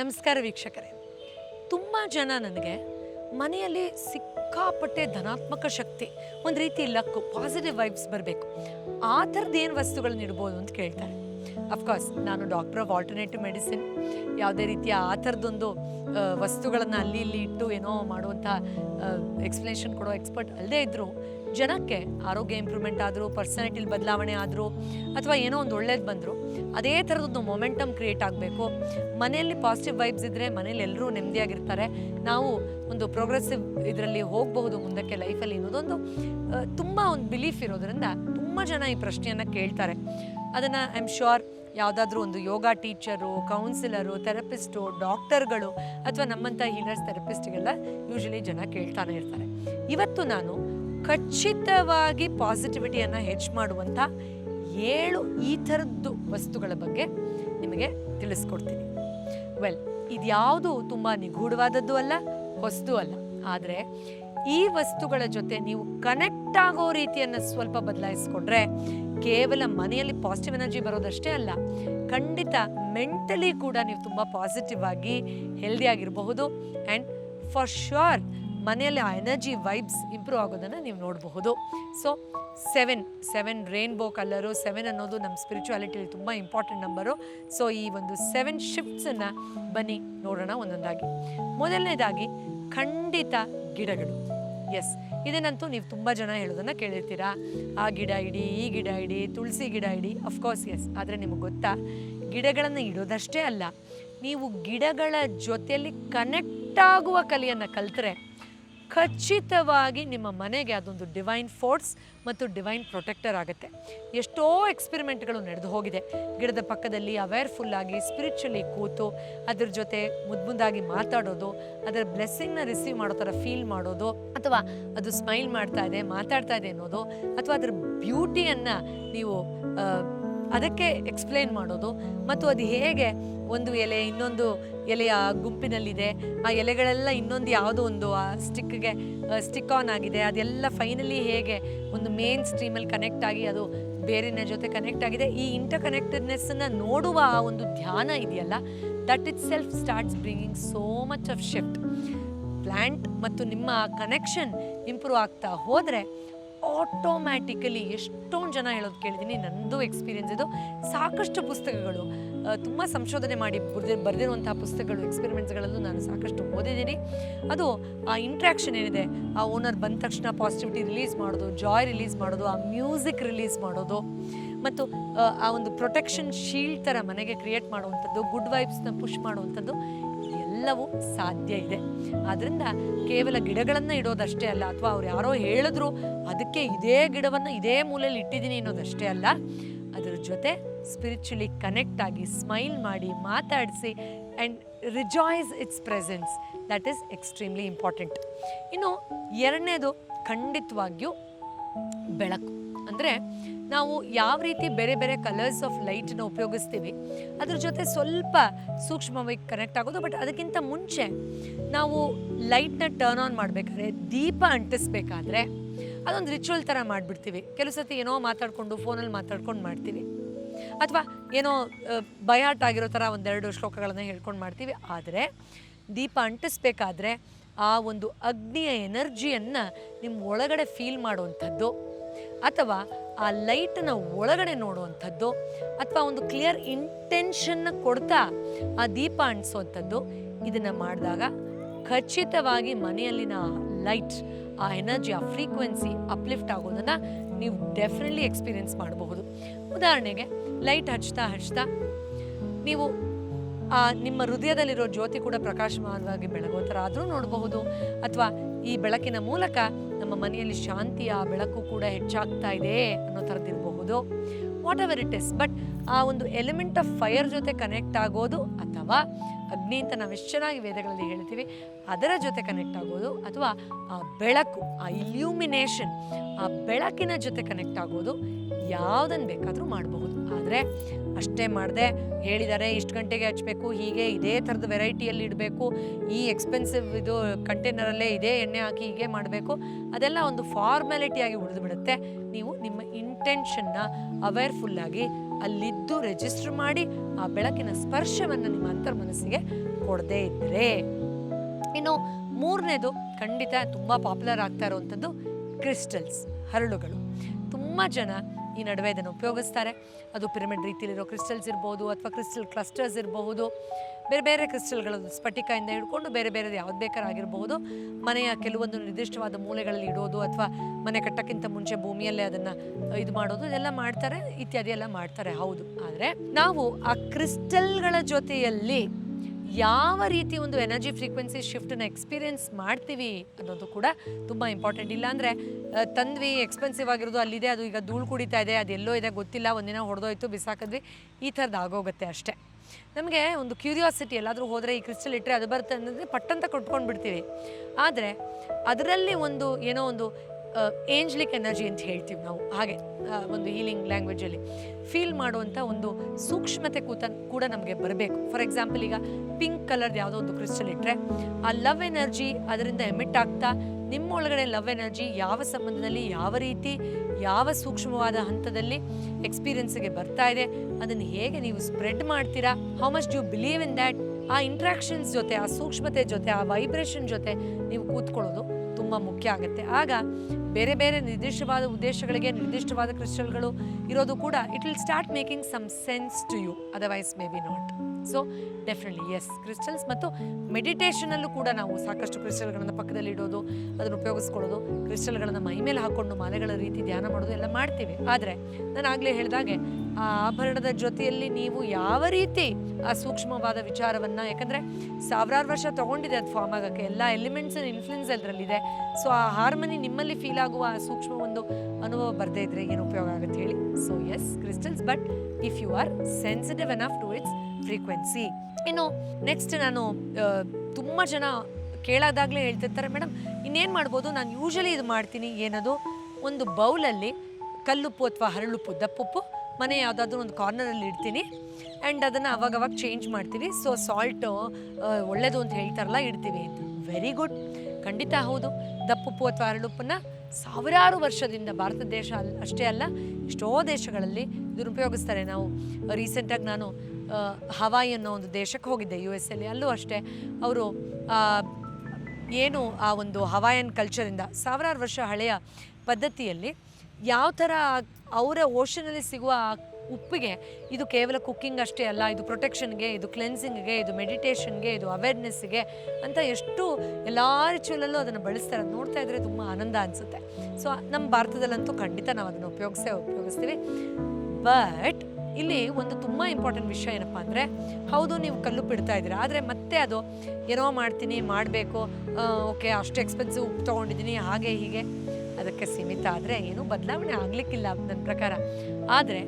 ನಮಸ್ಕಾರ ವೀಕ್ಷಕರೇ. ತುಂಬ ಜನ ನನಗೆ ಮನೆಯಲ್ಲಿ ಸಿಕ್ಕಾಪಟ್ಟೆ ಧನಾತ್ಮಕ ಶಕ್ತಿ, ಒಂದು ರೀತಿ ಲಕ್ಕು ಪಾಸಿಟಿವ್ ವೈಬ್ಸ್ ಬರಬೇಕು. ಆ ಥರದ್ದು ಏನು ವಸ್ತುಗಳನ್ನ ಇಡ್ಬೋದು ಅಂತ ಕೇಳ್ತಾರೆ. ಅಫ್ಕೋರ್ಸ್ ನಾನು ಡಾಕ್ಟರ್ ಆಫ್ ಆಲ್ಟರ್ನೇಟಿವ್ ಮೆಡಿಸಿನ್ ಯಾವುದೇ ರೀತಿಯ ಆ ಥರದ್ದೊಂದು ವಸ್ತುಗಳನ್ನು ಅಲ್ಲಿ ಇಲ್ಲಿ ಇಟ್ಟು ಏನೋ ಮಾಡುವಂಥ ಎಕ್ಸ್ಪ್ಲನೇಷನ್ ಕೊಡೋ ಎಕ್ಸ್ಪರ್ಟ್ ಅಲ್ಲದೇ ಇದ್ದರೂ ಜನಕ್ಕೆ ಆರೋಗ್ಯ ಇಂಪ್ರೂವ್ಮೆಂಟ್ ಆದರೂ, ಪರ್ಸನಾಲಿಟಿಲಿ ಬದಲಾವಣೆ ಆದರೂ, ಅಥವಾ ಏನೋ ಒಂದು ಒಳ್ಳೇದು ಬಂದರೂ, ಅದೇ ಥರದೊಂದು ಮೊಮೆಂಟಮ್ ಕ್ರಿಯೇಟ್ ಆಗಬೇಕು. ಮನೆಯಲ್ಲಿ ಪಾಸಿಟಿವ್ ವೈಬ್ಸ್ ಇದ್ದರೆ ಮನೇಲಿ ಎಲ್ಲರೂ ನೆಮ್ಮದಿಯಾಗಿರ್ತಾರೆ. ನಾವು ಒಂದು ಪ್ರೋಗ್ರೆಸಿವ್ ಇದರಲ್ಲಿ ಹೋಗಬಹುದು ಮುಂದಕ್ಕೆ ಲೈಫಲ್ಲಿ ಅನ್ನೋದೊಂದು ತುಂಬ ಒಂದು ಬಿಲೀಫ್ ಇರೋದ್ರಿಂದ ತುಂಬ ಜನ ಈ ಪ್ರಶ್ನೆಯನ್ನು ಕೇಳ್ತಾರೆ. ಅದನ್ನು ಐ ಆಮ್ ಶ್ಯೂರ್ ಯಾವುದಾದ್ರೂ ಒಂದು ಯೋಗ ಟೀಚರು ಕೌನ್ಸಿಲರು ಥೆರಪಿಸ್ಟು ಡಾಕ್ಟರ್ಗಳು ಅಥವಾ ನಮ್ಮಂಥ ಹೀಲರ್ಸ್ ಥೆರಪಿಸ್ಟ್ಗೆಲ್ಲ ಯೂಶಲಿ ಜನ ಕೇಳ್ತಾನೆ ಇರ್ತಾರೆ. ಇವತ್ತು ನಾನು ಖಚಿತವಾಗಿ ಪಾಸಿಟಿವಿಟಿಯನ್ನು ಹೆಚ್ಚು ಮಾಡುವಂಥ ಏಳು ಈ ಥರದ್ದು ವಸ್ತುಗಳ ಬಗ್ಗೆ ನಿಮಗೆ ತಿಳಿಸ್ಕೊಡ್ತೀನಿ. ವೆಲ್ ಇದ್ಯಾವುದು ತುಂಬ ನಿಗೂಢವಾದದ್ದು ಅಲ್ಲ ಹೊಸದು ಅಲ್ಲ. ಆದರೆ ಈ ವಸ್ತುಗಳ ಜೊತೆ ನೀವು ಕನೆಕ್ಟ್ ಆಗೋ ರೀತಿಯನ್ನು ಸ್ವಲ್ಪ ಬದಲಾಯಿಸ್ಕೊಂಡ್ರೆ ಕೇವಲ ಮನೆಯಲ್ಲಿ ಪಾಸಿಟಿವ್ ಎನರ್ಜಿ ಬರೋದಷ್ಟೇ ಅಲ್ಲ, ಖಂಡಿತ ಮೆಂಟಲಿ ಕೂಡ ನೀವು ತುಂಬ ಪಾಸಿಟಿವ್ ಆಗಿ ಹೆಲ್ದಿ ಆಗಿರಬಹುದು. ಆ್ಯಂಡ್ ಫಾರ್ ಶ್ಯೂರ್ ಮನೆಯಲ್ಲಿ ಆ ಎನರ್ಜಿ ವೈಬ್ಸ್ ಇಂಪ್ರೂವ್ ಆಗೋದನ್ನು ನೀವು ನೋಡಬಹುದು. So seven seven rainbow colour seven ಅನ್ನೋದು ನಮ್ಮ ಸ್ಪಿರಿಚುವಾಲಿಟಿಯಲ್ಲಿ ತುಂಬ ಇಂಪಾರ್ಟೆಂಟ್ ನಂಬರು ಸೊ ಈ ಒಂದು ಸೆವೆನ್ ಶಿಫ್ಟ್ಸನ್ನು ಬನ್ನಿ, ನೋಡೋಣ ಒಂದೊಂದಾಗಿ. ಮೊದಲನೇದಾಗಿ, ಖಂಡಿತ ಗಿಡಗಳು. ಎಸ್ ಇದನ್ನಂತೂ ನೀವು ತುಂಬ ಜನ ಹೇಳೋದನ್ನು ಕೇಳಿರ್ತೀರಾ. ಆ ಗಿಡ ಇಡಿ, ಈ ಗಿಡ ಇಡಿ, ತುಳಸಿ ಗಿಡ ಇಡಿ ಅಫ್ಕೋರ್ಸ್ ಎಸ್ ಆದರೆ ನಿಮಗೆ ಗೊತ್ತಾ, ಗಿಡಗಳನ್ನು ಇಡೋದಷ್ಟೇ ಅಲ್ಲ, ನೀವು ಗಿಡಗಳ ಜೊತೆಯಲ್ಲಿ ಕನೆಕ್ಟ್ ಆಗುವ ಕಲೆಯನ್ನು ಕಲ್ತರೆ ಖಚಿತವಾಗಿ ನಿಮ್ಮ ಮನೆಗೆ ಅದೊಂದು ಡಿವೈನ್ ಫೋರ್ಸ್ ಮತ್ತು ಡಿವೈನ್ ಪ್ರೊಟೆಕ್ಟರ್ ಆಗುತ್ತೆ. ಎಷ್ಟೋ ಎಕ್ಸ್ಪೆರಿಮೆಂಟ್ಗಳು ನಡೆದು ಹೋಗಿದೆ. ಗಿಡದ ಪಕ್ಕದಲ್ಲಿ ಅವೇರ್ಫುಲ್ ಆಗಿ ಸ್ಪಿರಿಚುಲಿ ಕೂತು, ಅದ್ರ ಜೊತೆ ಮುದ್ದು ಮುದ್ದಾಗಿ ಮಾತಾಡೋದು, ಅದರ ಬ್ಲೆಸ್ಸಿಂಗ್ನ ರಿಸೀವ್ ಮಾಡೋ ಥರ ಫೀಲ್ ಮಾಡೋದು, ಅಥವಾ ಅದು ಸ್ಮೈಲ್ ಮಾಡ್ತಾ ಇದೆ, ಮಾತಾಡ್ತಾ ಇದೆ ಅನ್ನೋದು, ಅಥವಾ ಅದರ ಬ್ಯೂಟಿಯನ್ನು ನೀವು ಅದಕ್ಕೆ ಎಕ್ಸ್ಪ್ಲೇನ್ ಮಾಡೋದು. ಮತ್ತು ಅದು ಹೇಗೆ ಒಂದು ಎಲೆ, ಇನ್ನೊಂದು ಎಲೆಯ ಗುಂಪಿನಲ್ಲಿದೆ, ಆ ಎಲೆಗಳೆಲ್ಲ ಇನ್ನೊಂದು ಯಾವುದೋ ಒಂದು, ಆ ಸ್ಟಿಕ್ಗೆ ಸ್ಟಿಕ್ ಆನ್ ಆಗಿದೆ, ಅದೆಲ್ಲ ಫೈನಲಿ ಹೇಗೆ ಒಂದು ಮೇನ್ ಸ್ಟ್ರೀಮಲ್ಲಿ ಕನೆಕ್ಟ್ ಆಗಿ ಅದು ಬೇರೆನ ಜೊತೆ ಕನೆಕ್ಟ್ ಆಗಿದೆ. ಈ ಇಂಟರ್ ಕನೆಕ್ಟೆಡ್ನೆಸ್ಸನ್ನು ನೋಡುವ ಆ ಒಂದು ಧ್ಯಾನ ಇದೆಯಲ್ಲ that it self starts bringing so much of shift plant ಮತ್ತು ನಿಮ್ಮ ಕನೆಕ್ಷನ್ ಇಂಪ್ರೂವ್ ಆಗ್ತಾ ಹೋದರೆ ಆಟೋಮ್ಯಾಟಿಕಲಿ ಎಷ್ಟೊಂದು ಜನ ಹೇಳೋದು ಕೇಳಿದ್ದೀನಿ ನನ್ನದು ಎಕ್ಸ್ಪೀರಿಯೆನ್ಸ್ ಇದು. ಸಾಕಷ್ಟು ಪುಸ್ತಕಗಳು ತುಂಬ ಸಂಶೋಧನೆ ಮಾಡಿ ಬರೆದಿ ಬರೆದಿರುವಂತಹ ಪುಸ್ತಕಗಳು ಎಕ್ಸ್ಪೆರಿಮೆಂಟ್ಸ್ಗಳಲ್ಲೂ ನಾನು ಸಾಕಷ್ಟು ಓದಿದ್ದೀನಿ. ಅದು ಆ ಇಂಟ್ರ್ಯಾಕ್ಷನ್ ಏನಿದೆ ಆ ಓನರ್ ಬಂದ ತಕ್ಷಣ ಪಾಸಿಟಿವಿಟಿ ರಿಲೀಸ್ ಮಾಡೋದು ಜಾಯ್ ರಿಲೀಸ್ ಮಾಡೋದು ಆ ಮ್ಯೂಸಿಕ್ ರಿಲೀಸ್ ಮಾಡೋದು ಮತ್ತು ಆ, ಒಂದು ಪ್ರೊಟೆಕ್ಷನ್ ಶೀಲ್ಡ್ ಥರ ಮನೆಗೆ ಕ್ರಿಯೇಟ್ ಮಾಡುವಂಥದ್ದು ಗುಡ್ ವೈಬ್ಸ್ನ ಪುಷ್ ಮಾಡುವಂಥದ್ದು ಎಲ್ಲವೂ ಸಾಧ್ಯ ಇದೆ. ಆದ್ದರಿಂದ ಕೇವಲ ಗಿಡಗಳನ್ನು ಇಡೋದಷ್ಟೇ ಅಲ್ಲ, ಅಥವಾ ಅವ್ರು ಯಾರೋ ಹೇಳಿದ್ರು ಅದಕ್ಕೆ ಇದೇ ಗಿಡವನ್ನು ಇದೇ ಮೂಲೆಯಲ್ಲಿ ಇಟ್ಟಿದ್ದೀನಿ ಅನ್ನೋದಷ್ಟೇ ಅಲ್ಲ, ಅದರ ಜೊತೆ ಸ್ಪಿರಿಚುಲಿ ಕನೆಕ್ಟ್ ಆಗಿ ಸ್ಮೈಲ್ ಮಾಡಿ ಮಾತಾಡಿಸಿ and rejoice its presence that is extremely important ಇನ್ನು ಎರಡನೇದು ಖಂಡಿತವಾಗಿಯೂ ಬೆಳಕು. ಅಂದರೆ ನಾವು ಯಾವ ರೀತಿ ಬೇರೆ ಬೇರೆ ಕಲರ್ಸ್ ಆಫ್ ಲೈಟನ್ನು ಉಪಯೋಗಿಸ್ತೀವಿ, ಅದ್ರ ಜೊತೆ ಸ್ವಲ್ಪ ಸೂಕ್ಷ್ಮವಾಗಿ ಕನೆಕ್ಟ್ ಆಗೋದು ಬಟ್ ಅದಕ್ಕಿಂತ ಮುಂಚೆ ನಾವು ಲೈಟ್ನ ಟರ್ನ್ ಆನ್ ಮಾಡಬೇಕಾದ್ರೆ, ದೀಪ ಅಂಟಿಸ್ಬೇಕಾದ್ರೆ ಅದೊಂದು ರಿಚುವಲ್ ಥರ ಮಾಡಿಬಿಡ್ತೀವಿ. ಕೆಲವು ಸತಿ ಏನೋ ಮಾತಾಡಿಕೊಂಡು ಫೋನಲ್ಲಿ ಮಾತಾಡ್ಕೊಂಡು ಮಾಡ್ತೀವಿ. ಅಥವಾ ಏನೋ ಬಯಾಟ್ ಆಗಿರೋ ಥರ ಒಂದೆರಡು ಶ್ಲೋಕಗಳನ್ನು ಹೇಳ್ಕೊಂಡು ಮಾಡ್ತೀವಿ. ಆದರೆ ದೀಪ ಅಂಟಿಸ್ಬೇಕಾದ್ರೆ ಆ ಒಂದು ಅಗ್ನಿಯ ಎನರ್ಜಿಯನ್ನು ನಿಮ್ಮ ಒಳಗಡೆ ಫೀಲ್ ಮಾಡುವಂಥದ್ದು. ಅಥವಾ ಆ ಲೈಟನ್ನ ಒಳಗಡೆ ನೋಡುವಂಥದ್ದು, ಅಥವಾ ಒಂದು ಕ್ಲಿಯರ್ ಇಂಟೆನ್ಷನ್ನ ಕೊಡ್ತಾ ಆ ದೀಪ ಅಂಟಿಸುವಂಥದ್ದು, ಇದನ್ನು ಮಾಡಿದಾಗ ಖಚಿತವಾಗಿ ಮನೆಯಲ್ಲಿನ ಲೈಟ್ ಆ ಎನರ್ಜಿ ಆ ಫ್ರೀಕ್ವೆನ್ಸಿ ಅಪ್ಲಿಫ್ಟ್ ಆಗೋದನ್ನು ನೀವು ಡೆಫಿನೆಟ್ಲಿ ಎಕ್ಸ್ಪೀರಿಯನ್ಸ್ ಮಾಡಬಹುದು. ಉದಾಹರಣೆಗೆ ಲೈಟ್ ಹಚ್ತಾ ಹಚ್ತಾ ನೀವು ನಿಮ್ಮ ಹೃದಯದಲ್ಲಿರೋ ಜ್ಯೋತಿ ಕೂಡ ಪ್ರಕಾಶಮಾನವಾಗಿ ಬೆಳಗೋ ಥರ ಆದರೂ ನೋಡಬಹುದು. ಅಥವಾ ಈ ಬೆಳಕಿನ ಮೂಲಕ ನಮ್ಮ ಮನೆಯಲ್ಲಿ ಶಾಂತಿಯ ಬೆಳಕು ಕೂಡ ಹೆಚ್ಚಾಗ್ತಾ ಇದೆ ಅನ್ನೋ ಥರದ್ದಿರಬಹುದು whatever it is but ಆ ಒಂದು ಎಲಿಮೆಂಟ್ ಆಫ್ ಫೈರ್ ಜೊತೆ ಕನೆಕ್ಟ್ ಆಗೋದು ಅಥವಾ ಅಗ್ನಿ ಅಂತ ನಾವು ಎಷ್ಟು ಚೆನ್ನಾಗಿ ವೇದಗಳಲ್ಲಿ ಹೇಳ್ತೀವಿ, ಅದರ ಜೊತೆ ಕನೆಕ್ಟ್ ಆಗೋದು ಅಥವಾ ಆ ಬೆಳಕು, ಆ ಇಲ್ಯೂಮಿನೇಷನ್ ಆ ಬೆಳಕಿನ ಜೊತೆ ಕನೆಕ್ಟ್ ಆಗೋದು ಯಾವುದನ್ನು ಬೇಕಾದರೂ ಮಾಡಬಹುದು ಆದರೆ ಅಷ್ಟೇ ಮಾಡದೆ ಹೇಳಿದ್ದಾರೆ ಇಷ್ಟು ಗಂಟೆಗೆ ಹಚ್ಚಬೇಕು ಹೀಗೆ ಇದೇ ಥರದ ವೆರೈಟಿಯಲ್ಲಿ ಇಡಬೇಕು, ಈ ಎಕ್ಸ್ಪೆನ್ಸಿವ್ ಇದು ಕಂಟೈನರಲ್ಲೇ ಇದೇ ಎಣ್ಣೆ ಹಾಕಿ ಹೀಗೆ ಮಾಡಬೇಕು, ಅದೆಲ್ಲ ಒಂದು ಫಾರ್ಮ್ಯಾಲಿಟಿಯಾಗಿ ಉಳಿದು ಬಿಡುತ್ತೆ. ನೀವು ನಿಮ್ಮ ಇಂಟೆನ್ಷನ್ನ ಅವೇರ್ಫುಲ್ಲಾಗಿ ಅಲ್ಲಿದ್ದು ರಿಜಿಸ್ಟರ್ ಮಾಡಿ ಆ ಬೆಳಕಿನ ಸ್ಪರ್ಶವನ್ನು ನಿಮ್ಮ ಅಂತರ್ಮನಸ್ಸಿಗೆ ಕೊಡದೇ ಇದ್ದರೆ ಇನ್ನು ಮೂರನೇದು ಖಂಡಿತ ತುಂಬ ಪಾಪ್ಯುಲರ್ ಆಗ್ತಾ ಇರುವಂಥದ್ದು ಕ್ರಿಸ್ಟಲ್ಸ್, ಹರಳುಗಳು. ತುಂಬ ಜನ ಈ ನಡುವೆ ಇದನ್ನು ಉಪಯೋಗಿಸ್ತಾರೆ. ಅದು ಪಿರಮಿಡ್ ರೀತಿಯಲ್ಲಿರೋ ಕ್ರಿಸ್ಟಲ್ಸ್ ಇರ್ಬೋದು ಅಥವಾ ಕ್ರಿಸ್ಟಲ್ ಕ್ಲಸ್ಟರ್ಸ್ ಇರಬಹುದು ಬೇರೆ ಬೇರೆ ಕ್ರಿಸ್ಟಲ್ಗಳು ಸ್ಫಟಿಕದಿಂದ ಹಿಡ್ಕೊಂಡು ಬೇರೆ ಬೇರೆ ಯಾವ್ದು ಬೇಕಾದ್ರೂ ಆಗಿರಬಹುದು ಮನೆಯ ಕೆಲವೊಂದು ನಿರ್ದಿಷ್ಟವಾದ ಮೂಲೆಗಳಲ್ಲಿ ಇಡೋದು ಅಥವಾ ಮನೆ ಕಟ್ಟಕ್ಕಿಂತ ಮುಂಚೆ ಭೂಮಿಯಲ್ಲೇ ಅದನ್ನು ಇದು ಮಾಡೋದು, ಇದೆಲ್ಲ ಮಾಡ್ತಾರೆ, ಇತ್ಯಾದಿ ಎಲ್ಲ ಮಾಡ್ತಾರೆ, ಹೌದು. ಆದರೆ ನಾವು ಆ ಕ್ರಿಸ್ಟಲ್ಗಳ ಜೊತೆಯಲ್ಲಿ ಯಾವ ರೀತಿ ಒಂದು ಎನರ್ಜಿ ಫ್ರೀಕ್ವೆನ್ಸಿ ಶಿಫ್ಟನ್ನು ಎಕ್ಸ್ಪೀರಿಯನ್ಸ್ ಮಾಡ್ತೀವಿ ಅನ್ನೋದು ಕೂಡ ತುಂಬ ಇಂಪಾರ್ಟೆಂಟ್ ಇಲ್ಲಾಂದರೆ ತಂದ್ವಿ ಎಕ್ಸ್ಪೆನ್ಸಿವ್ ಆಗಿರೋದು ಅಲ್ಲಿದೆ, ಅದು ಈಗ ಧೂಳು ಕುಡಿತಾ ಇದೆ, ಅದು ಎಲ್ಲೋ ಇದೆ, ಗೊತ್ತಿಲ್ಲ, ಒಂದಿನ ಹೊಡೆದೋಯ್ತು, ಬಿಸಾಕಿದ್ವಿ, ಈ ಥರದ್ದು ಆಗೋಗುತ್ತೆ ಅಷ್ಟೇ. ನಮಗೆ ಒಂದು ಕ್ಯೂರಿಯಾಸಿಟಿ ಎಲ್ಲಾದರೂ ಹೋದರೆ, ಈ ಕ್ರಿಸ್ಟಲ್ ಇಟ್ಟರೆ ಅದು ಬರುತ್ತೆ ಅನ್ನೋದ್ರೆ ಪಟ್ಟಂತ ಕೊಟ್ಕೊಂಡು ಬಿಡ್ತೀವಿ ಆದರೆ, ಅದರಲ್ಲಿ ಒಂದು ಏನೋ ಒಂದು ಏಂಜ್ಲಿಕ್ ಎನರ್ಜಿ ಅಂತ ಹೇಳ್ತೀವಿ ನಾವು. ಹಾಗೆ ಒಂದು ಹೀಲಿಂಗ್ ಲ್ಯಾಂಗ್ವೇಜಲ್ಲಿ ಫೀಲ್ ಮಾಡುವಂಥ ಒಂದು ಸೂಕ್ಷ್ಮತೆ ಕೂತ ಕೂಡ ನಮಗೆ ಬರಬೇಕು. ಫಾರ್ ಎಕ್ಸಾಂಪಲ್ ಈಗ ಪಿಂಕ್ ಕಲರ್ದು ಯಾವುದೋ ಒಂದು ಕ್ರಿಸ್ಟಲ್ ಇಟ್ಟರೆ ಆ ಲವ್ ಎನರ್ಜಿ ಅದರಿಂದ ಎಮಿಟ್ ಆಗ್ತಾ, ನಿಮ್ಮೊಳಗಡೆ ಲವ್ ಎನರ್ಜಿ ಯಾವ ಸಂಬಂಧದಲ್ಲಿ, ಯಾವ ರೀತಿ, ಯಾವ ಸೂಕ್ಷ್ಮವಾದ ಹಂತದಲ್ಲಿ ಎಕ್ಸ್ಪೀರಿಯನ್ಸ್ಗೆ ಬರ್ತಾ ಇದೆ, ಅದನ್ನು ಹೇಗೆ ನೀವು ಸ್ಪ್ರೆಡ್ ಮಾಡ್ತೀರಾ, how much you believe in that, ಆ ಇಂಟ್ರಾಕ್ಷನ್ಸ್ ಜೊತೆ, ಆ ಸೂಕ್ಷ್ಮತೆ ಜೊತೆ, ಆ ವೈಬ್ರೇಷನ್ ಜೊತೆ ನೀವು ಕೂತ್ಕೊಳ್ಳೋದು ತುಂಬ ಮುಖ್ಯ ಆಗುತ್ತೆ. ಆಗ ಬೇರೆ ಬೇರೆ ನಿರ್ದಿಷ್ಟವಾದ ಉದ್ದೇಶಗಳಿಗೆ ನಿರ್ದಿಷ್ಟವಾದ ಕ್ರಿಸ್ಟಲ್ಗಳು ಇರೋದು ಕೂಡ it will start making some sense to you otherwise maybe not so definitely yes crystals ಮತ್ತು ಮೆಡಿಟೇಷನಲ್ಲೂ ಕೂಡ ನಾವು ಸಾಕಷ್ಟು ಕ್ರಿಸ್ಟಲ್ಗಳನ್ನು ಪಕ್ಕದಲ್ಲಿ ಇಡೋದು, ಅದನ್ನು ಉಪಯೋಗಿಸ್ಕೊಳ್ಳೋದು ಕ್ರಿಸ್ಟಲ್ಗಳನ್ನು ಮೈ ಮೇಲೆ ಹಾಕ್ಕೊಂಡು ಮಾಲೆಗಳ ರೀತಿ ಧ್ಯಾನ ಮಾಡೋದು ಎಲ್ಲ ಮಾಡ್ತೀವಿ. ಆದರೆ, ನಾನು ಆಗಲೇ ಹೇಳಿದಾಗೆ, ಆ ಆಭರಣದ ಜೊತೆಯಲ್ಲಿ ನೀವು ಯಾವ ರೀತಿ ಆ ಸೂಕ್ಷ್ಮವಾದ ವಿಚಾರವನ್ನು, ಯಾಕಂದರೆ ಸಾವಿರಾರು ವರ್ಷ ತೊಗೊಂಡಿದೆ ಅದು ಫಾರ್ಮ್ ಆಗೋಕ್ಕೆ. ಎಲ್ಲ ಎಲಿಮೆಂಟ್ಸ್ ಇನ್ಫ್ಲುಯೆನ್ಸ್ ಅದರಲ್ಲಿದೆ. ಸೊ ಆ ಹಾರ್ಮನಿ ನಿಮ್ಮಲ್ಲಿ ಫೀಲ್ ಆಗುವ ಆ ಸೂಕ್ಷ್ಮ ಒಂದು ಅನುಭವ ಬರದೇ ಇದ್ರೆ ಏನು ಉಪಯೋಗ ಆಗುತ್ತೆ ಹೇಳಿ? So yes crystals but if you are sensitive enough to its frequency ಇನ್ನು ನೆಕ್ಸ್ಟ್ ನಾನು ತುಂಬ ಜನ ಕೇಳೋದಾಗಲೇ ಹೇಳ್ತಿರ್ತಾರೆ ಮೇಡಮ್ ಇನ್ನೇನು ಮಾಡ್ಬೋದು? ನಾನು ಯೂಶಲಿ ಇದು ಮಾಡ್ತೀನಿ. ಏನದು? ಒಂದು ಬೌಲಲ್ಲಿ ಕಲ್ಲುಪ್ಪು ಅಥವಾ ಹರಳುಪ್ಪು, ದಪ್ಪುಪ್ಪು, ಮನೆ ಯಾವುದಾದ್ರೂ ಒಂದು ಕಾರ್ನರಲ್ಲಿ ಇಡ್ತೀನಿ. ಆ್ಯಂಡ್ ಅದನ್ನು ಅವಾಗವಾಗ ಚೇಂಜ್ ಮಾಡ್ತೀವಿ. ಸೊ ಸಾಲ್ಟು ಒಳ್ಳೆಯದು ಅಂತ ಹೇಳ್ತಾರಲ್ಲ, ಇಡ್ತೀವಿ. ವೆರಿ ಗುಡ್ ಖಂಡಿತ ಹೌದು. ದಪ್ಪುಪ್ಪು ಅಥವಾ ಹರಳುಪ್ಪನ್ನು ಸಾವಿರಾರು ವರ್ಷದಿಂದ ಭಾರತ ದೇಶ ಅಷ್ಟೇ ಅಲ್ಲ, ಎಷ್ಟೋ ದೇಶಗಳಲ್ಲಿ ಇದನ್ನು ಉಪಯೋಗಿಸ್ತಾರೆ ನಾವು ರೀಸೆಂಟಾಗಿ ನಾನು ಹವಾಯಿ ಅನ್ನೋ ಒಂದು ದೇಶಕ್ಕೆ ಹೋಗಿದ್ದೆ ಯು ಎಸ್ ಅಲ್ಲಿ. ಅಲ್ಲೂ ಅಷ್ಟೇ, ಅವರು ಏನು ಆ ಒಂದು ಹವಾಯನ್ ಕಲ್ಚರಿಂದ ಸಾವಿರಾರು ವರ್ಷ ಹಳೆಯ ಪದ್ಧತಿಯಲ್ಲಿ ಯಾವ ಥರ ಅವರ ಓಷನಲ್ಲಿ ಸಿಗುವ ಆ ಉಪ್ಪಿಗೆ, ಇದು ಕೇವಲ ಕುಕ್ಕಿಂಗ್ ಅಷ್ಟೇ ಅಲ್ಲ, ಇದು ಪ್ರೊಟೆಕ್ಷನ್ಗೆ ಇದು ಕ್ಲೆನ್ಸಿಂಗ್ಗೆ ಇದು ಮೆಡಿಟೇಷನ್ಗೆ ಇದು ಅವೇರ್ನೆಸ್ಗೆ ಅಂತ ಎಷ್ಟು ಎಲ್ಲ ರಿಚುವಲಲ್ಲೂ ಅದನ್ನು ಬಳಸ್ತಾರೆ. ಅದು ನೋಡ್ತಾ ಇದ್ರೆ ತುಂಬ ಆನಂದ ಅನಿಸುತ್ತೆ. ಸೊ ನಮ್ಮ ಭಾರತದಲ್ಲಂತೂ ಖಂಡಿತ ನಾವು ಅದನ್ನು ಉಪಯೋಗಿಸೇ ಉಪಯೋಗಿಸ್ತೀವಿ. ಬಟ್ ಇಲ್ಲಿ ಒಂದು ತುಂಬ ಇಂಪಾರ್ಟೆಂಟ್ ವಿಷಯ ಏನಪ್ಪ ಅಂದರೆ, ಹೌದು, ನೀವು ಕಲ್ಲು ಬಿಡ್ತಾ ಇದ್ದೀರಾ, ಆದರೆ ಮತ್ತೆ ಅದು ಏನೋ ಮಾಡ್ತೀನಿ, ಮಾಡಬೇಕು ಓಕೆ, ಅಷ್ಟು ಎಕ್ಸ್ಪೆನ್ಸಿವ್ ಉಪ್ಪು ತೊಗೊಂಡಿದ್ದೀನಿ, ಹಾಗೆ, ಹೀಗೆ, ಅದಕ್ಕೆ ಸೀಮಿತ ಆದರೆ ಏನೂ ಬದಲಾವಣೆ ಆಗಲಿಕ್ಕಿಲ್ಲ ನನ್ನ ಪ್ರಕಾರ. ಆದರೆ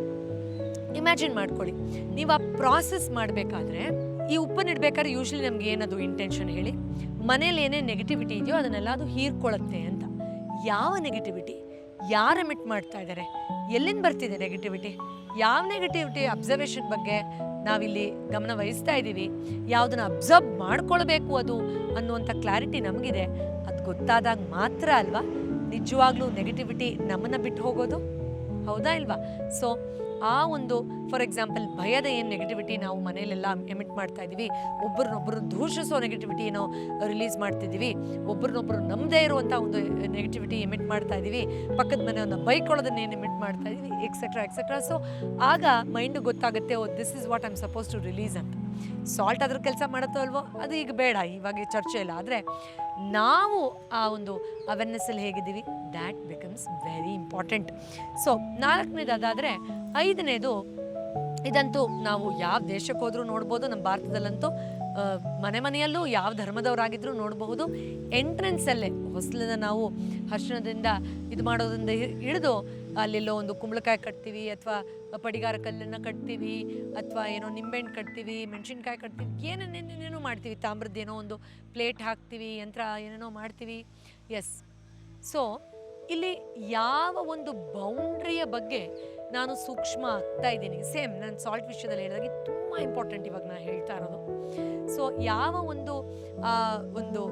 ಇಮ್ಯಾಜಿನ್ ಮಾಡ್ಕೊಳ್ಳಿ, ನೀವು ಆ ಪ್ರಾಸೆಸ್ ಮಾಡಬೇಕಾದ್ರೆ, ಈ ಉಪ್ಪನ್ನು ಇಡಬೇಕಾದ್ರೆ ಯೂಶ್ವಲಿ ನಮ್ಗೆ ಏನದು ಇಂಟೆನ್ಷನ್ ಹೇಳಿ? ಮನೇಲಿ ಏನೇ ನೆಗೆಟಿವಿಟಿ ಇದೆಯೋ ಅದನ್ನೆಲ್ಲ ಅದು ಹೀರ್ಕೊಳ್ಳುತ್ತೆ ಅಂತ. ಯಾವ ನೆಗೆಟಿವಿಟಿ ಯಾರು ಎಮಿಟ್ ಮಾಡ್ತಾ ಇದ್ದಾರೆ? ಎಲ್ಲಿಂದ ಬರ್ತಿದೆ ನೆಗೆಟಿವಿಟಿ ಯಾವ ನೆಗೆಟಿವಿಟಿ ಅಬ್ಸರ್ವೇಷನ್ ಬಗ್ಗೆ ನಾವಿಲ್ಲಿ ಗಮನ ವಹಿಸ್ತಾ ಇದ್ದೀವಿ, ಯಾವುದನ್ನು ಅಬ್ಸರ್ವ್ ಮಾಡ್ಕೊಳ್ಬೇಕು ಅದು ಅನ್ನುವಂಥ ಕ್ಲಾರಿಟಿ ನಮಗಿದೆ. ಅದು ಗೊತ್ತಾದಾಗ ಮಾತ್ರ ಅಲ್ವಾ? ನಿಜವಾಗ್ಲೂ ನೆಗೆಟಿವಿಟಿ ನಮ್ಮನ್ನು ಬಿಟ್ಟು ಹೋಗೋದು? ಹೌದಾ ಇಲ್ವಾ? ಸೊ ಆ ಒಂದು ಫಾರ್ ಎಕ್ಸಾಂಪಲ್ ಭಯದ ಏನು ನೆಗೆಟಿವಿಟಿ ನಾವು ಮನೆಯಲ್ಲೆಲ್ಲ ಎಮಿಟ್ ಮಾಡ್ತಾ ಇದ್ದೀವಿ ಒಬ್ಬರನ್ನೊಬ್ಬರು ದೂಷಿಸೋ ನೆಗೆಟಿವಿಟಿ ಏನೋ ರಿಲೀಸ್ ಮಾಡ್ತಿದ್ದೀವಿ ಒಬ್ಬರನ್ನೊಬ್ಬರು ನಮ್ಮದೇ ಇರುವಂಥ ಒಂದು ನೆಗೆಟಿವಿಟಿ ಎಮಿಟ್ ಮಾಡ್ತಾ ಇದ್ದೀವಿ, ಪಕ್ಕದ ಮನೆಯವ್ರನ್ನ ಬೈಕೊಳ್ಳೋದನ್ನ ಏನು ಎಮಿಟ್ ಮಾಡ್ತಾ ಇದ್ದೀವಿ ಎಕ್ಸೆಟ್ರಾ ಎಕ್ಸೆಟ್ರಾ ಸೊ ಆಗ ಮೈಂಡ್ ಗೊತ್ತಾಗುತ್ತೆ ಓ this is what I'm suppose to release ಅಂತ. ಸಾಲ್ಟ್ ಅದ್ರ ಕೆಲಸ ಮಾಡುತ್ತೋ ಅಲ್ವೋ? ಅದು ಈಗ ಬೇಡ, ಇವಾಗ ಚರ್ಚೆ ಇಲ್ಲ. ಆದರೆ ನಾವು ಆ ಒಂದು ಅವೇರ್ನೆಸ್ಸಲ್ಲಿ ಹೇಗಿದ್ದೀವಿ? That becomes very important so ನಾಲ್ಕನೇದು ಅದಾದರೆ ಐದನೇದು, ಇದಂತೂ ನಾವು ಯಾವ ದೇಶಕ್ಕೆ ಹೋದರೂ ನೋಡ್ಬೋದು, ನಮ್ಮ ಭಾರತದಲ್ಲಂತೂ ಮನೆ ಮನೆಯಲ್ಲೂ ಯಾವ ಧರ್ಮದವರಾಗಿದ್ದರೂ ನೋಡಬಹುದು. ಎಂಟ್ರೆನ್ಸಲ್ಲೇ ಹೊಸಲನ್ನ ನಾವು ಹರ್ಷಣದಿಂದ ಇದು ಮಾಡೋದ್ರಿಂದ ಹಿಡಿದು ಅಲ್ಲೆಲ್ಲೋ ಒಂದು ಕುಂಬಳಕಾಯಿ ಕಟ್ತೀವಿ ಅಥವಾ ಪಡಿಗಾರ ಕಲ್ಲನ್ನು ಕಟ್ತೀವಿ ಅಥವಾ ಏನೋ ನಿಂಬೆಹಣ್ಣು ಕಟ್ತೀವಿ, ಮೆಣಸಿನ್ಕಾಯಿ ಕಟ್ತೀವಿ ಏನೇನೇನೇನೋ ಮಾಡ್ತೀವಿ ತಾಮ್ರದ್ದು ಏನೋ ಒಂದು ಪ್ಲೇಟ್ ಹಾಕ್ತೀವಿ, ಯಂತ್ರ ಏನೇನೋ ಮಾಡ್ತೀವಿ. ಎಸ್ ಸೊ ಇಲ್ಲಿ ಯಾವ ಒಂದು ಬೌಂಡ್ರಿಯ ಬಗ್ಗೆ ನಾನು ಸೂಕ್ಷ್ಮ ಆಗ್ತಾ ಇದ್ದೀನಿ. ಸೇಮ್ ನಾನು ಸಾಲ್ಟ್ ವಿಷಯದಲ್ಲಿ ಹೇಳಿದಾಗೆ ತುಂಬ ಇಂಪಾರ್ಟೆಂಟ್ ಇವಾಗ ನಾನು ಹೇಳ್ತಾ ಇರೋದು. ಸೊ ಯಾವ ಒಂದು ಒಂದು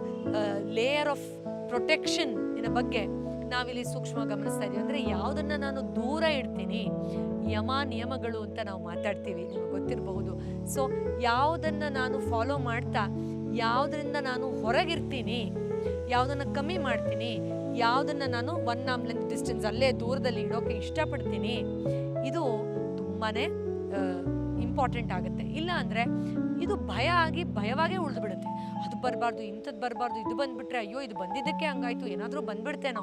ಲೇಯರ್ ಆಫ್ ಪ್ರೊಟೆಕ್ಷನ್ ಇನ ಬಗ್ಗೆ ನಾವಿಲ್ಲಿ ಸೂಕ್ಷ್ಮ ಗಮನಿಸ್ತಾ ಇದೀವಿ. ಅಂದರೆ ಯಾವುದನ್ನು ನಾನು ದೂರ ಇಡ್ತೀನಿ, ಯಮ ನಿಯಮಗಳು ಅಂತ ನಾವು ಮಾತಾಡ್ತೀವಿ, ನಿಮ್ಗೆ ಗೊತ್ತಿರಬಹುದು. ಸೊ ಯಾವುದನ್ನು ನಾನು ಫಾಲೋ ಮಾಡ್ತಾ, ಯಾವುದರಿಂದ ನಾನು ಹೊರಗಿರ್ತೀನಿ, ಯಾವುದನ್ನು ಕಮ್ಮಿ ಮಾಡ್ತೀನಿ, ಯಾವುದನ್ನು ನಾನು ಒನ್ ಆಮ್ ಲೆಂತ್ ಡಿಸ್ಟೆನ್ಸ್ ಅಲ್ಲೇ ದೂರದಲ್ಲಿ ಇಡೋಕೆ ಇಷ್ಟಪಡ್ತೀನಿ, ಇದು ತುಂಬಾ ಇಂಪಾರ್ಟೆಂಟ್ ಆಗುತ್ತೆ. ಇಲ್ಲ ಅಂದರೆ ಇದು ಭಯ ಆಗಿ ಭಯವಾಗೇ ಉಳಿದು ಬಿಡುತ್ತೆ ಅದು ಬರಬಾರ್ದು ಇಂಥದ್ದು ಬರಬಾರ್ದು, ಇದು ಬಂದುಬಿಟ್ರೆ ಅಯ್ಯೋ, ಇದು ಬಂದಿದ್ದಕ್ಕೆ ಹಂಗಾಯ್ತು, ಏನಾದರೂ ಬಂದ್ಬಿಡ್ತೇನೋ.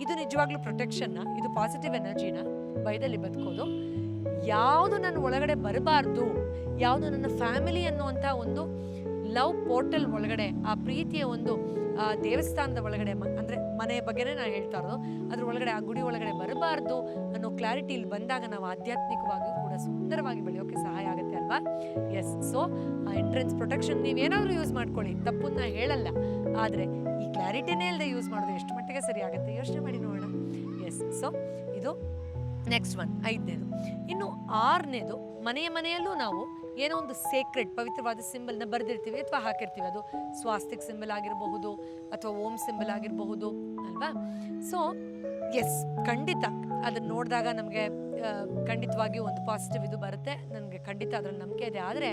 ಇದು ನಿಜವಾಗ್ಲೂ ಪ್ರೊಟೆಕ್ಷನ್ನ ಇದು ಪಾಸಿಟಿವ್ ಎನರ್ಜಿನ ಭಯದಲ್ಲಿ ಬದುಕೋದು. ಯಾವುದು ನನ್ನ ಒಳಗಡೆ ಬರಬಾರ್ದು, ಯಾವುದು ನನ್ನ ಫ್ಯಾಮಿಲಿ ಅನ್ನುವಂಥ ಒಂದು ಲವ್ ಪೋರ್ಟಲ್ ಒಳಗಡೆ, ಆ ಪ್ರೀತಿಯ ಒಂದು ದೇವಸ್ಥಾನದ ಒಳಗಡೆ ಮ- ಅಂದರೆ ಮನೆ ಬಗ್ಗೆನೇ ನಾನು ಹೇಳ್ತಾ ಇರೋದು, ಅದ್ರ ಒಳಗಡೆ, ಆ ಗುಡಿ ಒಳಗಡೆ ಬರಬಾರ್ದು ಅನ್ನೋ ಕ್ಲಾರಿಟಿ ಇಲ್ಲಿ ಬಂದಾಗ ನಾವು ಆಧ್ಯಾತ್ಮಿಕವಾಗಿಯೂ ಕೂಡ ಸುಂದರವಾಗಿ ಬೆಳೆಯೋಕ್ಕೆ ಸಹಾಯ ಆಗುತ್ತೆ. ಅಲ್ವಾ? ಎಸ್ ಸೊ ಆ ಎಂಟ್ರೆನ್ಸ್ ಪ್ರೊಟೆಕ್ಷನ್ ನೀವೇನಾದರೂ ಯೂಸ್ ಮಾಡ್ಕೊಳ್ಳಿ. ತಪ್ಪನ್ನ ಹೇಳಲ್ಲ. ಆದರೆ ಈ ಕ್ಲಾರಿಟಿನೇ ಇಲ್ಲದೆ ಯೂಸ್ ಮಾಡೋದು ಎಷ್ಟು ಮಟ್ಟಿಗೆ ಸರಿ ಆಗುತ್ತೆ? ಯೋಚನೆ ಮಾಡಿ ನೋಡೋಣ. ಎಸ್ ಸೊ ಇದು ನೆಕ್ಸ್ಟ್ ಒನ್ ಐದನೇದು. ಇನ್ನು ಆರನೇದು, ಮನೆಯ ಮನೆಯಲ್ಲೂ ನಾವು ಏನೋ ಒಂದು ಸೇಕ್ರೆಡ್ ಪವಿತ್ರವಾದ ಸಿಂಬಲ್ನ ಬರೆದಿರ್ತೀವಿ ಅಥವಾ ಹಾಕಿರ್ತೀವಿ. ಅದು ಸ್ವಾಸ್ತಿಕ್ ಸಿಂಬಲ್ ಆಗಿರಬಹುದು ಅಥವಾ ಓಂ ಸಿಂಬಲ್ ಆಗಿರಬಹುದು. ಅಲ್ವಾ? ಸೊ ಎಸ್ ಖಂಡಿತ. ಅದನ್ನ ನೋಡಿದಾಗ ನಮಗೆ ಖಂಡಿತವಾಗಿಯೂ ಒಂದು ಪಾಸಿಟಿವ್ ಇದು ಬರುತ್ತೆ. ನನಗೆ ಖಂಡಿತ ಅದ್ರ ನಂಬಿಕೆ ಇದೆ. ಆದರೆ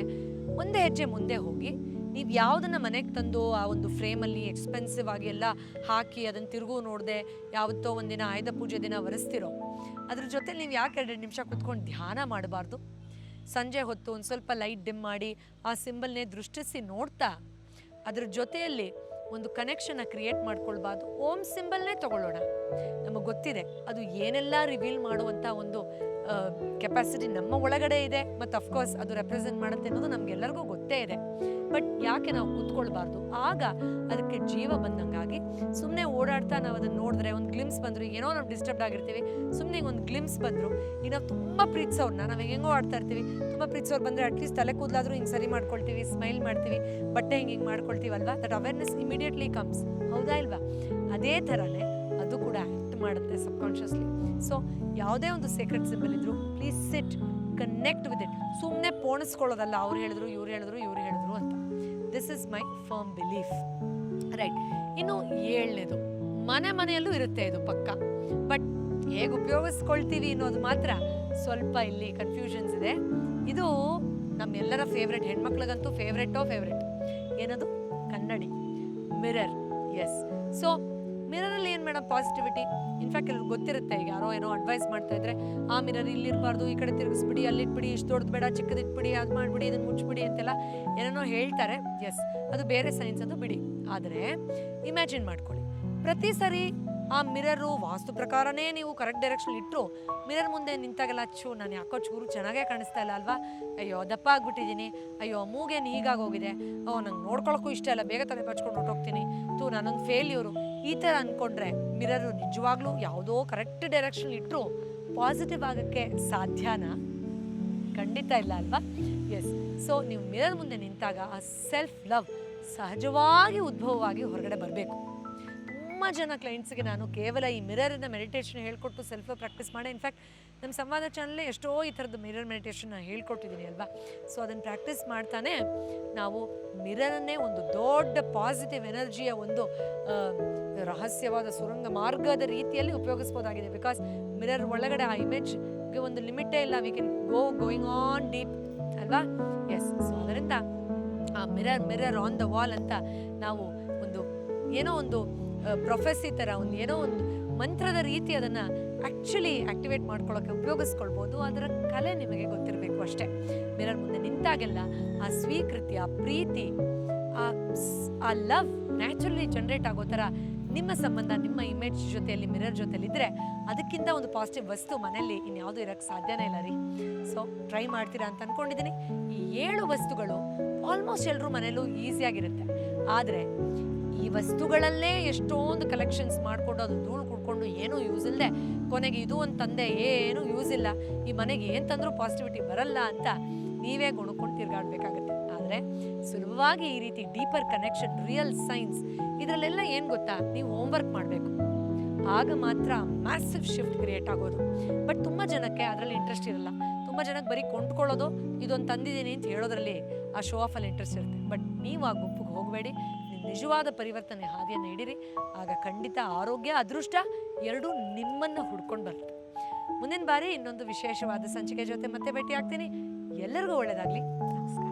ಒಂದೇ ಹೆಜ್ಜೆ ಮುಂದೆ ಹೋಗಿ, ನೀವು ಯಾವುದನ್ನು ಮನೆಗೆ ತಂದು ಆ ಒಂದು ಫ್ರೇಮಲ್ಲಿ ಎಕ್ಸ್ಪೆನ್ಸಿವ್ ಆಗಿ ಎಲ್ಲ ಹಾಕಿ ಅದನ್ನು ತಿರುಗು ನೋಡದೆ ಯಾವತ್ತೋ ಒಂದಿನ ಆಯುಧ ಪೂಜೆ ದಿನ ಒರೆಸ್ತಿರೋ ಅದ್ರ ಜೊತೆ ನೀವು ಯಾಕೆ ಎರಡು ನಿಮಿಷ ಕುತ್ಕೊಂಡು ಧ್ಯಾನ ಮಾಡಬಾರ್ದು? ಸಂಜೆ ಹೊತ್ತು ಒಂದು ಸ್ವಲ್ಪ ಲೈಟ್ ಡಿಮ್ ಮಾಡಿ ಆ ಸಿಂಬಲ್ನೇ ದೃಷ್ಟಿಸಿ ನೋಡ್ತಾ, ಅದ್ರ ಜೊತೆಯಲ್ಲಿ ಒಂದು ಕನೆಕ್ಷನ್ನ ಕ್ರಿಯೇಟ್ ಮಾಡ್ಕೊಳ್ಬಾರ್ದು. ಓಮ್ ಸಿಂಬಲ್ನೇ ತಗೊಳ್ಳೋಣ. ನಮಗೆ ಗೊತ್ತಿದೆ, ಅದು ಏನೆಲ್ಲ ರಿವೀಲ್ ಮಾಡುವಂಥ ಒಂದು ಕೆಪಾಸಿಟಿ ನಮ್ಮ ಒಳಗಡೆ ಇದೆ ಮತ್ತು ಅಫ್ಕೋರ್ಸ್ ಅದು ರೆಪ್ರೆಸೆಂಟ್ ಮಾಡುತ್ತೆ ಅನ್ನೋದು ನಮಗೆಲ್ಲರಿಗೂ ಗೊತ್ತೇ ಇದೆ. ಬಟ್ ಯಾಕೆ ನಾವು ಕುತ್ಕೊಳ್ಬಾರ್ದು? ಆಗ ಅದಕ್ಕೆ ಜೀವ ಬಂದಂಗಾಗಿ ಸುಮ್ಮನೆ ಓಡಾಡ್ತಾ ನಾವು ಅದನ್ನು ನೋಡಿದ್ರೆ ಒಂದು ಗ್ಲಿಮ್ಸ್ ಬಂದರು, ಏನೋ ನಾವು ಡಿಸ್ಟರ್ಬ್ ಆಗಿರ್ತೀವಿ. ಸುಮ್ಮನೆ ಒಂದು ಗ್ಲಿಮ್ಸ್ ಬಂದರು. ಈಗ ನಾವು ತುಂಬ ಪ್ರೀತಿಸೋರ್ನ ನಾವು ಹೆಂಗೋ ಆಡ್ತಾ ಇರ್ತೀವಿ. ತುಂಬ ಪ್ರೀತಿಸೋರು ಬಂದರೆ ಅಟ್ಲೀಸ್ಟ್ ತಲೆ ಕೂದಲಾದರೂ ಹಿಂಗೆ ಸರಿ ಮಾಡ್ಕೊಳ್ತೀವಿ ಸ್ಮೈಲ್ ಮಾಡ್ತೀವಿ. ಬಟ್ಟೆ ಹಿಂಗೆ ಹಿಂಗೆ ಮಾಡ್ಕೊಳ್ತೀವಲ್ವಾ? ದಟ್ ಅವೇರ್ನೆಸ್ ಇಮಿಡಿಯೇಟ್ಲಿ ಕಮ್ಸ್ ಹೌದಾ ಇಲ್ವಾ? ಅದೇ ಥರನೇ ಅದು ಕೂಡ ಆ್ಯಕ್ಟ್ ಮಾಡುತ್ತೆ ಸಬ್ಕಾನ್ಷಿಯಸ್ಲಿ ಸೊ ಯಾವುದೇ ಒಂದು ಸೀಕ್ರೆಟ್ ಸಿಂಬಲ್ ಇದ್ರು please sit connect with it ಸುಮ್ಮನೆ ಪೋಣಿಸ್ಕೊಳ್ಳೋದಲ್ಲ, ಅವ್ರು ಹೇಳಿದ್ರು, ಇವ್ರು ಹೇಳಿದ್ರು ಇವ್ರು ಹೇಳಿದ್ರು ಅಂತ. This is my firm belief right ಇನ್ನು ಏಳನೇದು, ಮನೆ ಮನೆಯಲ್ಲೂ ಇರುತ್ತೆ ಇದು ಪಕ್ಕ. ಬಟ್ ಹೇಗೆ ಉಪಯೋಗಿಸ್ಕೊಳ್ತೀವಿ ಅನ್ನೋದು ಮಾತ್ರ ಸ್ವಲ್ಪ ಇಲ್ಲಿ ಕನ್ಫ್ಯೂಷನ್ಸ್ ಇದೆ. ಇದು ನಮ್ಮೆಲ್ಲರ ಫೇವ್ರೆಟ್ ಹೆಣ್ಮಕ್ಳಿಗಂತೂ ಫೇವ್ರೆಟೋ ಫೇವ್ರೆಟ್ ಏನದು? ಕನ್ನಡಿ. ಮಿರರ್ ಎಸ್ ಸೊ ಮಿರರಲ್ಲಿ ಏನು ಮೇಡಮ್ ಪಾಸಿಟಿವಿಟಿ ಇನ್ಫ್ಯಾಕ್ಟ್ ಎಲ್ಲರಿಗೂ ಗೊತ್ತಿರುತ್ತೆ, ಈಗ ಯಾರೋ ಏನೋ ಅಡ್ವೈಸ್ ಮಾಡ್ತಾ ಇದ್ರೆ, ಆ ಮಿರರ್ ಇಲ್ಲಿರಬಾರ್ದು ಈ ಕಡೆ ತಿರುಗಿಸ್ಬಿಡಿ ಅಲ್ಲಿಟ್ಬಿಡಿ ಇಷ್ಟು ದೊಡ್ಡದು ಬೇಡ ಚಿಕ್ಕದಿಟ್ಬಿಡಿ ಅದು ಮಾಡಿಬಿಡಿ ಇದನ್ನು ಮುಚ್ಚಿಬಿಡಿ ಅಂತೆಲ್ಲ ಏನೇನೋ ಹೇಳ್ತಾರೆ. ಎಸ್ ಅದು ಬೇರೆ ಸೈನ್ಸ್ ಅದು ಬಿಡಿ. ಆದರೆ ಇಮ್ಯಾಜಿನ್ ಮಾಡ್ಕೊಳ್ಳಿ. ಪ್ರತಿ ಸರಿ ಆ ಮಿರರು ವಾಸ್ತು ಪ್ರಕಾರನೇ ನೀವು ಕರೆಕ್ಟ್ ಡೈರೆಕ್ಷನ್ ಇಟ್ಟರು ಮಿರರ್ ಮುಂದೆ ನಿಂತಾಗೆಲ್ಲ ಅಚ್ಚು ನಾನು ಯಾಕೋ ಚೂರು ಚೆನ್ನಾಗೇ ಕಾಣಿಸ್ತಾ ಇಲ್ಲ ಅಲ್ವಾ? ಅಯ್ಯೋ, ದಪ್ಪ ಆಗ್ಬಿಟ್ಟಿದ್ದೀನಿ. ಅಯ್ಯೋ, ಮೂಗೇನು ಹೀಗಾಗೋಗಿದೆ ಓ, ನಂಗೆ ನೋಡ್ಕೊಳಕ್ಕೂ ಇಷ್ಟ ಇಲ್ಲ. ಬೇಗ ತಲೆ ಬಚ್ಕೊಂಡು ಹೊರಟೋಗ್ತೀನಿ. ತೂ ನನಗೆ ಫೇಲ್ಯೂರು ಈ ಥರ ಅಂದ್ಕೊಂಡ್ರೆ ಮಿರರು ನಿಜವಾಗ್ಲೂ ಯಾವುದೋ ಕರೆಕ್ಟ್ ಡೈರೆಕ್ಷನ್ ಇಟ್ಟರು ಪಾಸಿಟಿವ್ ಆಗೋಕ್ಕೆ ಸಾಧ್ಯನಾ? ಖಂಡಿತ ಇಲ್ಲ ಅಲ್ವಾ? ಎಸ್ ಸೊ ನೀವು ಮಿರರ್ ಮುಂದೆ ನಿಂತಾಗ ಆ ಸೆಲ್ಫ್ ಲವ್ ಸಹಜವಾಗಿ, ಉದ್ಭವವಾಗಿ ಹೊರಗಡೆ ಬರಬೇಕು. ತುಂಬ ಜನ ಕ್ಲೈಂಟ್ಸ್ಗೆ ನಾನು ಕೇವಲ ಈ ಮಿರರಿನ ಮೆಡಿಟೇಷನ್ ಹೇಳ್ಕೊಟ್ಟು ಸೆಲ್ಫ್ ಪ್ರಾಕ್ಟೀಸ್ ಮಾಡಿ. ಇನ್ಫ್ಯಾಕ್ಟ್ ನಮ್ಮ ಸಂವಾದ ಚಾನಲ್ಲೇ ಎಷ್ಟೋ ಈ ಥರದ್ದು ಮಿರರ್ ಮೆಡಿಟೇಷನ್ ಹೇಳ್ಕೊಟ್ಟಿದ್ದೀನಿ ಅಲ್ವಾ? ಸೊ ಅದನ್ನು ಪ್ರಾಕ್ಟೀಸ್ ಮಾಡ್ತಾನೆ ನಾವು ಮಿರರನ್ನೇ ಒಂದು ದೊಡ್ಡ ಪಾಸಿಟಿವ್ ಎನರ್ಜಿಯ ಒಂದು ರಹಸ್ಯವಾದ ಸುರಂಗ ಮಾರ್ಗದ ರೀತಿಯಲ್ಲಿ ಉಪಯೋಗಿಸ್ಬೋದಾಗಿದೆ. ಬಿಕಾಸ್ ಮಿರರ್ ಒಳಗಡೆ ಆ ಇಮೇಜ್ಗೆ ಒಂದು ಲಿಮಿಟೇ ಇಲ್ಲ. We can go going on deep ಅಲ್ವಾ? ಎಸ್ ಸೊ ಅದರಿಂದ ಆ mirror mirror on the wall ಅಂತ ನಾವು ಒಂದು ಏನೋ ಒಂದು ಪ್ರೊಫೆಸಿ ಥರ ಒಂದು ಏನೋ ಒಂದು ಮಂತ್ರದ ರೀತಿ ಅದನ್ನು ಆ್ಯಕ್ಚುಲಿ ಆ್ಯಕ್ಟಿವೇಟ್ ಮಾಡ್ಕೊಳ್ಳೋಕೆ ಉಪಯೋಗಿಸ್ಕೊಳ್ಬೋದು. ಅದರ ಕಲೆ ನಿಮಗೆ ಗೊತ್ತಿರಬೇಕು ಅಷ್ಟೇ. ಮಿರರ್ ಮುಂದೆ ನಿಂತಾಗೆಲ್ಲ ಆ ಸ್ವೀಕೃತಿ, ಆ ಪ್ರೀತಿ, ಆ ಆ ಲವ್ ನ್ಯಾಚುರಲಿ ಜನ್ರೇಟ್ ಆಗೋ ಥರ ನಿಮ್ಮ ಸಂಬಂಧ, ನಿಮ್ಮ ಇಮೇಜ್ ಜೊತೆಯಲ್ಲಿ, ಮಿರರ್ ಜೊತೆಯಲ್ಲಿ ಇದ್ದರೆ ಅದಕ್ಕಿಂತ ಒಂದು ಪಾಸಿಟಿವ್ ವಸ್ತು ಮನೆಯಲ್ಲಿ ಇನ್ಯಾವುದೂ ಇರೋಕ್ಕೆ ಸಾಧ್ಯನೇ ಇಲ್ಲ ರೀ. ಸೊ ಟ್ರೈ ಮಾಡ್ತೀರಾ ಅಂತ ಅಂದ್ಕೊಂಡಿದ್ದೀನಿ ಈ ಏಳು ವಸ್ತುಗಳು ಆಲ್ಮೋಸ್ಟ್ ಎಲ್ಲರೂ ಮನೆಯಲ್ಲೂ ಈಸಿಯಾಗಿರುತ್ತೆ ಆದರೆ ಈ ವಸ್ತುಗಳಲ್ಲೇ ಎಷ್ಟೊಂದು ಕಲೆಕ್ಷನ್ಸ್ ಮಾಡಿಕೊಂಡು ಅದು ಧೂಳು ಕುಡ್ಕೊಂಡು ಏನೂ ಯೂಸ್ ಇಲ್ಲದೆ ಕೊನೆಗೆ ಇದು ಒಂದು ತಂದೆ, ಏನು ಯೂಸ್ ಇಲ್ಲ. ಈ ಮನೆಗೆ ಏನು ತಂದರೂ ಪಾಸಿಟಿವಿಟಿ ಬರಲ್ಲ ಅಂತ ನೀವೇ ಗುಣಕೊಂಡು ತಿರ್ಗಾಡಬೇಕಾಗತ್ತೆ. ಆದರೆ ಸುಲಭವಾಗಿ ಈ ರೀತಿ ಡೀಪರ್ ಕನೆಕ್ಷನ್ ರಿಯಲ್ ಸೈನ್ಸ್ ಇದರಲ್ಲೆಲ್ಲ ಏನು ಗೊತ್ತಾ? ನೀವು ಹೋಮ್ವರ್ಕ್ ಮಾಡಬೇಕು. ಆಗ ಮಾತ್ರ ಮ್ಯಾಸಿವ್ ಶಿಫ್ಟ್ ಕ್ರಿಯೇಟ್ ಆಗೋದು. ಬಟ್ ತುಂಬ ಜನಕ್ಕೆ ಅದರಲ್ಲಿ ಇಂಟ್ರೆಸ್ಟ್ ಇರಲ್ಲ. ತುಂಬ ಜನಕ್ಕೆ ಬರೀ ಕೊಂಡ್ಕೊಳ್ಳೋದು, ಇದೊಂದು ತಂದಿದ್ದೀನಿ ಅಂತ ಹೇಳೋದ್ರಲ್ಲಿ ಆ ಶೋ ಆಫಲ್ಲಿ ಇಂಟ್ರೆಸ್ಟ್ ಇರುತ್ತೆ. ಬಟ್ ನೀವು ಆ ಗುಂಪಿಗೆ ಹೋಗಬೇಡಿ. ನಿಜವಾದ ಪರಿವರ್ತನೆ ಹಾದಿಯನ್ನು ಹಿಡಿರಿ. ಆಗ ಖಂಡಿತ ಆರೋಗ್ಯ, ಅದೃಷ್ಟ ಎರಡೂ ನಿಮ್ಮನ್ನು ಹುಡ್ಕೊಂಡು ಬರುತ್ತೆ. ಮುಂದಿನ ಬಾರಿ ಇನ್ನೊಂದು ವಿಶೇಷವಾದ ಸಂಚಿಕೆ ಜೊತೆ ಮತ್ತೆ ಭೇಟಿ ಆಗ್ತೀನಿ ಎಲ್ಲರಿಗೂ ಒಳ್ಳೆಯದಾಗಲಿ ನಮಸ್ಕಾರ.